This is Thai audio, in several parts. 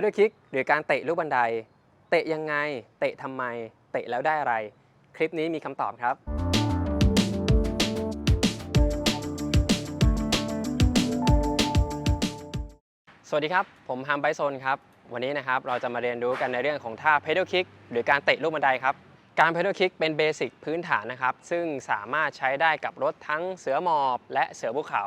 ด l คิกหรือการเตะลูกบันได เตะยังไง เตะทำไม เตะแล้วได้อะไร คลิปนี้มีคำตอบครับ สวัสดีครับ ผมฮัมไบโซนครับ วันนี้นะครับเราจะมาเรียนรู้กันในเรื่องของท่า pedal kick หรือการเตะลูกบันไดครับ การ pedal kick เป็นเบสิกพื้นฐานนะครับ ซึ่งสามารถใช้ได้กับรถทั้งเสือหมอบและเสือภูเขา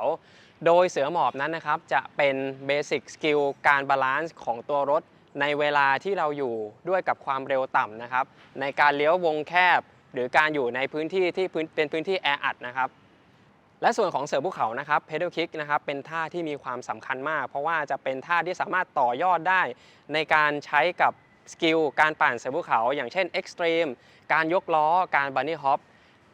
โดยเสือหมอบนั้นนะครับ จะเป็นเบสิกสกิลการบาลานซ์ของตัวรถ ในเวลาที่เราอยู่ด้วยกับความเร็วต่ำนะครับ ในการเลี้ยววงแคบ หรือการอยู่ในพื้นที่ที่เป็นพื้นที่แออัดนะครับและส่วนของเสือภูเขานะครับ pedal kick นะครับเป็นท่าที่มีความสำคัญมาก เพราะว่าจะเป็นท่าที่สามารถต่อยอดได้ ในการใช้กับ สกิลการปั่นเสือภูเขาอย่างเช่น extreme การยกล้อ การบันนี่ฮอป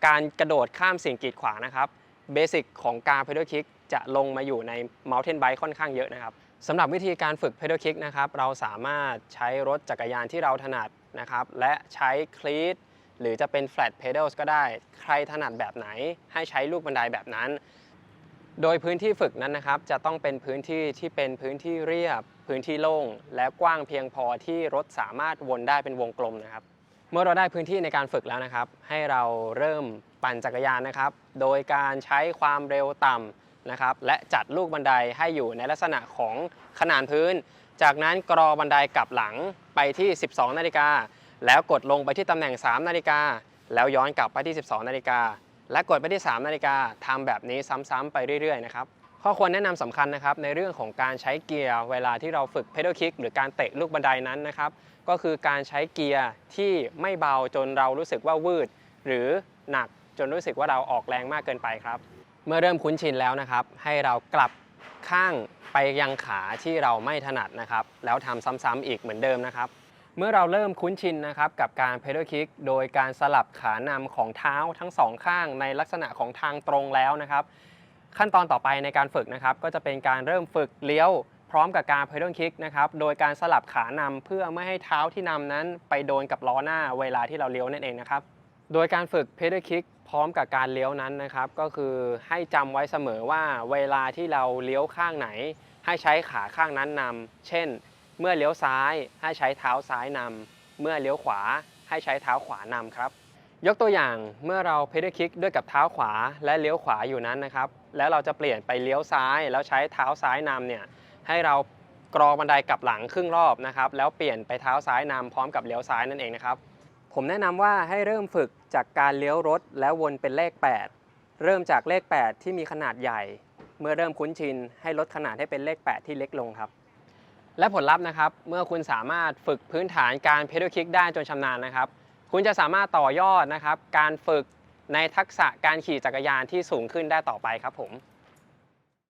การกระโดดข้ามสิ่งกีดขวางนะครับเบสิกของการ pedal kick จะลงมาอยู่ใน mountain bike ค่อนข้างเยอะนะครับสำหรับวิธีการฝึก pedal kick นะครับเราสามารถใช้รถจักรยานที่เราถนัดนะครับและใช้คลีตหรือจะเป็น flat pedals ก็ได้ ใครถนัดแบบไหนให้ใช้ลูกบันไดแบบนั้น โดยพื้นที่ฝึกนั้นนะครับ จะต้องเป็นพื้นที่ที่เป็นพื้นที่เรียบ พื้นที่โล่ง และกว้างเพียงพอที่รถสามารถวนได้เป็นวงกลมนะครับ เมื่อเราได้พื้นที่ในการฝึกแล้วนะครับ ให้เราเริ่มปั่นจักรยานนะครับ โดยการใช้ความเร็วต่ำนะครับ และจัดลูกบันไดให้อยู่ในลักษณะของขนานพื้น จากนั้นกรอบันไดกลับหลังไปที่ 12 นาฬิกาแล้วกดลงไปที่ตำแหน่ง 3 นาฬิกาแล้วย้อนกลับไปที่ 12 นาฬิกา และกดไปที่ 3 นาฬิกาทำแบบนี้ซ้ำๆไปเรื่อยๆนะครับข้อควรแนะนำสำคัญนะครับในเรื่องของการใช้เกียร์เวลาที่เราฝึก pedal kick หรือการเตะลูกบันไดนั้นนะครับก็คือการใช้เกียร์ที่ไม่เบาจนเรารู้สึกว่าวืด หรือหนักจนรู้สึกว่าเราออกแรงมากเกินไปครับ เมื่อเริ่มคุ้นชินแล้วนะครับ ให้เรากลับข้างไปยังขาที่เราไม่ถนัดนะครับ แล้วทำซ้ำๆอีกเหมือนเดิมนะครับ เมื่อเราเริ่มคุ้นชินนะครับกับการ pedal kick โดยการสลับขานำของเท้าทั้งสองข้างในลักษณะของทางตรงแล้วนะครับ ขั้นตอนต่อไปในการฝึกนะครับก็จะเป็นการเริ่มฝึกเลี้ยว พร้อมกับการ pedal kick นะครับโดยการสลับขานำเพื่อไม่ให้เท้าที่นำนั้น ไปโดนกับล้อหน้าเวลาที่เราเลี้ยวนั่นเองนะครับโดยการฝึก pedal kick พร้อมกับการเลี้ยวนั้นนะครับก็คือให้จำไว้เสมอว่าเวลาที่เราเลี้ยวข้างไหน ให้ใช้ขาข้างนั้นนำเช่น เมื่อเลี้ยวซ้ายให้ใช้เท้าซ้ายนำ เมื่อเลี้ยวขวาให้ใช้เท้าขวานำครับ ยกตัวอย่างเมื่อเรา pedal kick ด้วยกับเท้าขวาและเลี้ยวขวาอยู่นั้นนะครับ แล้วเราจะเปลี่ยนไปเลี้ยวซ้าย แล้วใช้เท้าซ้ายนำเนี่ยให้เรากรองบันไดกลับหลังครึ่งรอบนะครับ แล้วเปลี่ยนไปเท้าซ้ายนำพร้อมกับเลี้ยวซ้ายนั่นเองนะครับ ผมแนะนำว่าให้เริ่มฝึกจากการเลี้ยวรถแล้ววนเป็นเลข 8 เริ่มจากเลข 8 ที่มีขนาดใหญ่ เมื่อเริ่มคุ้นชินให้ลดขนาดให้เป็นเลข 8 ที่เล็กลงครับ และผลลัพธ์นะครับ เมื่อคุณสามารถฝึกพื้นฐานการเพดลคิกได้จนชำนาญนะครับ คุณจะสามารถต่อยอดนะครับ การฝึกในทักษะการขี่จักรยานที่สูงขึ้นได้ต่อไปครับผม